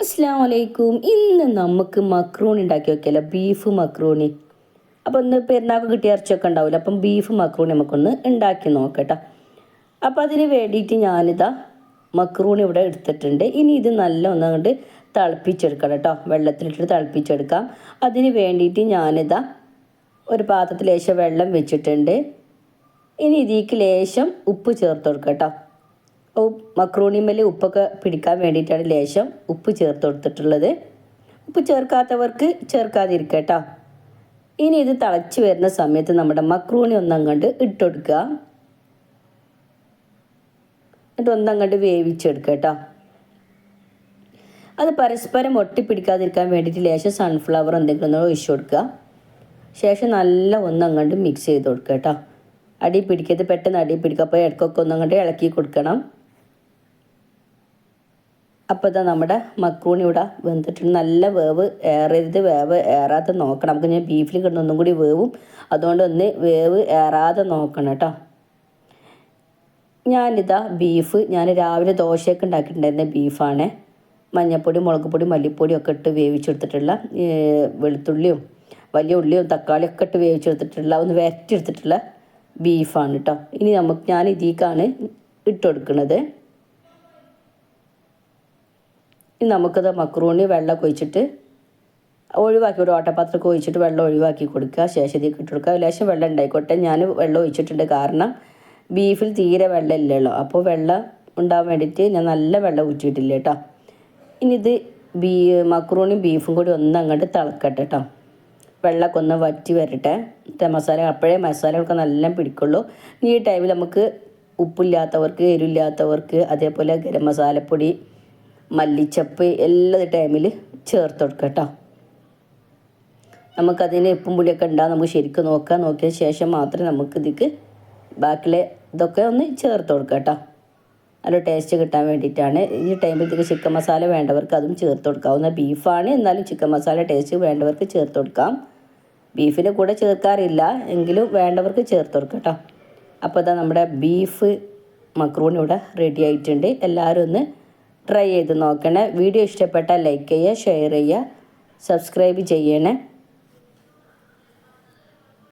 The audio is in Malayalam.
അസ്സാം വലൈക്കും ഇന്ന് നമുക്ക് മക്രൂണി ഉണ്ടാക്കി വെക്കല്ല? Beef macaroni. അപ്പോൾ ഒന്ന് പെരുന്നാൾക്ക് കിട്ടിയ ഇറച്ചിയൊക്കെ ഉണ്ടാവില്ല അപ്പം ബീഫ് മക്രോണി നമുക്കൊന്ന് ഉണ്ടാക്കി നോക്കട്ടോ. അപ്പോൾ അതിന് വേണ്ടിയിട്ട് ഞാനിതാ മക്രൂണി ഇവിടെ എടുത്തിട്ടുണ്ട്. ഇനി ഇത് നല്ല ഒന്നുകൊണ്ട് തിളപ്പിച്ചെടുക്കണം കേട്ടോ. വെള്ളത്തിലിട്ടിട്ട് തിളപ്പിച്ചെടുക്കാം. അതിന് വേണ്ടിയിട്ട് ഞാനിതാ ഒരു പാത്രത്തിൽ ലേശം വെള്ളം വെച്ചിട്ടുണ്ട്. ഇനി ഇതിലേക്ക് ലേശം ഉപ്പ് ചേർത്ത് കൊടുക്കാം കേട്ടോ. മക്രൂണിമേൽ ഉപ്പൊക്കെ പിടിക്കാൻ വേണ്ടിയിട്ടാണ് ലേശം ഉപ്പ് ചേർത്ത് കൊടുത്തിട്ടുള്ളത്. ഉപ്പ് ചേർക്കാത്തവർക്ക് ചേർക്കാതിരിക്കട്ടോ. കേട്ടോ ഇനി ഇത് തിളച്ച് വരുന്ന സമയത്ത് നമ്മുടെ മക്രൂണി ഒന്നങ്ങണ്ട് ഇട്ട് കൊടുക്കുക എന്നിട്ട് ഒന്നങ്ങണ്ട് വേവിച്ചെടുക്കുക കേട്ടോ അത് പരസ്പരം ഒട്ടിപ്പിടിക്കാതിരിക്കാൻ വേണ്ടിയിട്ട് ലേശം സൺഫ്ലവർ എന്തെങ്കിലും ഒന്ന് ഒഴിച്ചു കൊടുക്കുക. ശേഷം നല്ല ഒന്നങ്ങണ്ട് മിക്സ് ചെയ്ത് കൊടുക്കുക കേട്ടോ അടി പിടിക്കരുത് പെട്ടെന്ന് അടി പിടിക്കുക അപ്പോൾ ഇടയ്ക്കൊക്കെ ഒന്നങ്ങണ്ട് ഇളക്കി കൊടുക്കണം. അപ്പോൾ ഇതാ നമ്മുടെ മക്രൂണി ഇവിടെ വെന്തിട്ടുണ്ട്. നല്ല വേവ് ഏറരുത് വേവ് ഏറാതെ നോക്കണം. നമുക്ക് ഞാൻ ബീഫിൽ കിട്ടുന്ന ഒന്നും കൂടി വേവും. അതുകൊണ്ട് ഒന്ന് വേവ് ഏറാതെ നോക്കണം കേട്ടോ. ഞാനിതാ ബീഫ് ഞാൻ രാവിലെ ദോശയൊക്കെ ഉണ്ടാക്കിയിട്ടുണ്ടായിരുന്ന ബീഫാണ്. മഞ്ഞൾപ്പൊടി മുളക് പൊടി മല്ലിപ്പൊടി ഒക്കെ ഇട്ട് വേവിച്ചെടുത്തിട്ടുള്ള വെളുത്തുള്ളിയും വലിയ ഉള്ളിയും തക്കാളിയും ഒക്കെ ഇട്ട് വേവിച്ചെടുത്തിട്ടുള്ള ഒന്ന് വരട്ടിയെടുത്തിട്ടുള്ള ബീഫാണ് കേട്ടോ. ഇനി നമുക്ക് ഞാൻ ഇതിക്കാണ് ഇട്ട് കൊടുക്കുന്നത്. ഇനി നമുക്കത് മക്രൂണി വെള്ളം ഒഴിച്ചിട്ട് ഒഴിവാക്കി ഒരു ഓട്ടപാത്രം ഒഴിച്ചിട്ട് വെള്ളം ഒഴിവാക്കി കൊടുക്കുക ശേഷം ഇതിൽ കൊടുക്കുക. ലേശം വെള്ളം ഉണ്ടായിക്കോട്ടെ. ഞാൻ വെള്ളം ഒഴിച്ചിട്ടുണ്ട്. കാരണം ബീഫിൽ തീരെ വെള്ളം ഇല്ലല്ലോ. അപ്പോൾ വെള്ളം ഉണ്ടാകാൻ വേണ്ടിയിട്ട് ഞാൻ നല്ല വെള്ളം ഊറ്റിയിട്ടില്ല കേട്ടോ. ഇനി ഇത് ബീ മക്രൂണിയും ബീഫും കൂടി ഒന്ന് അങ്ങോട്ട് തിളക്കട്ടെ കേട്ടോ. വെള്ളമൊക്കെ ഒന്ന് വറ്റി വരട്ടെ. മസാല അപ്പോഴേ മസാലകളൊക്കെ നല്ല പിടിക്കുള്ളൂ. ഈ ടൈമിൽ നമുക്ക് ഉപ്പില്ലാത്തവർക്ക് എരിവില്ലാത്തവർക്ക് അതേപോലെ ഗരം മസാലപ്പൊടി മല്ലിച്ചപ്പ് എല്ലാ ടൈമിൽ ചേർത്ത് കൊടുക്കുക കേട്ടോ നമുക്കതിന് എപ്പും പുളിയൊക്കെ ഉണ്ടാകും നമുക്ക് ശരിക്കും നോക്കാം നോക്കിയ ശേഷം മാത്രമേ നമുക്ക് ഇതിക്ക് ബാക്കിലെ ഇതൊക്കെ ഒന്ന് ചേർത്ത് കൊടുക്കുക കേട്ടോ നല്ല ടേസ്റ്റ് കിട്ടാൻ വേണ്ടിയിട്ടാണ്. ഈ ടൈമിൽ ഇതിക്ക് ചിക്കൻ മസാല വേണ്ടവർക്ക് അതും ചേർത്ത് കൊടുക്കാവുന്ന ബീഫാണ് എന്നാലും ചിക്കൻ മസാല ടേസ്റ്റ് വേണ്ടവർക്ക് ചേർത്ത് കൊടുക്കാം. ബീഫിന്റെ കൂടെ ചേർക്കാറില്ല. എങ്കിലും വേണ്ടവർക്ക് ചേർത്ത് കൊടുക്കാം കേട്ടോ അപ്പോൾ ഇതാ നമ്മുടെ ബീഫ് മക്രൂണി ഇവിടെ റെഡി ആയിട്ടുണ്ട്. എല്ലാവരും ഒന്ന് ട്രൈ ചെയ്ത് നോക്കണേ. വീഡിയോ ഇഷ്ടപ്പെട്ടാൽ ലൈക്ക് ചെയ്യുക ഷെയർ ചെയ്യുക സബ്സ്ക്രൈബ് ചെയ്യണേ.